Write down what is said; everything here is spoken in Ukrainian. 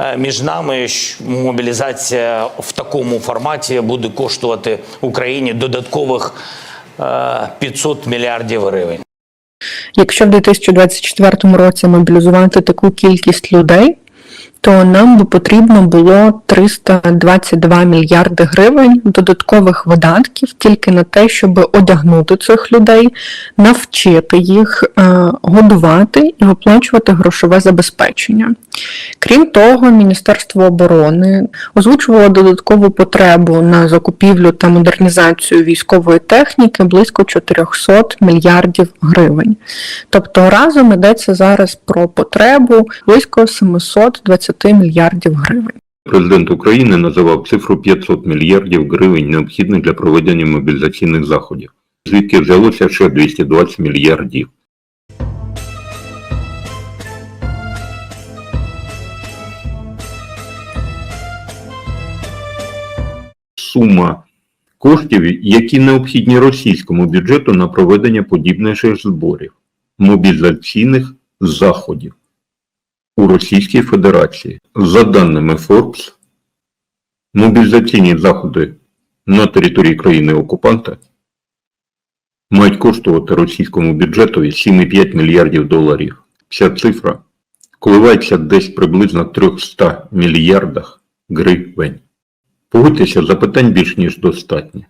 е, між нами, мобілізація в такому форматі буде коштувати Україні додаткових е, 500 мільярдів гривень. Якщо в 2024 році мобілізувати таку кількість людей, то нам би потрібно було 322 мільярди гривень додаткових видатків тільки на те, щоб одягнути цих людей, навчити їх, е, годувати і виплачувати грошове забезпечення. Крім того, Міністерство оборони озвучувало додаткову потребу на закупівлю та модернізацію військової техніки близько 400 мільярдів гривень. Тобто разом йдеться зараз про потребу близько 720 мільярдів гривень. Президент України називав цифру 500 мільярдів гривень необхідних для проведення мобілізаційних заходів, звідки взялося ще 220 мільярдів. Сума коштів, які необхідні російському бюджету на проведення подібних зборів, мобілізаційних заходів у Російській Федерації. За даними Forbes, мобілізаційні заходи на території країни-окупанта мають коштувати російському бюджету 7,5 мільярдів доларів. Ця цифра коливається десь приблизно 300 мільярдах гривень. Погодьтеся, запитань більш ніж достатньо.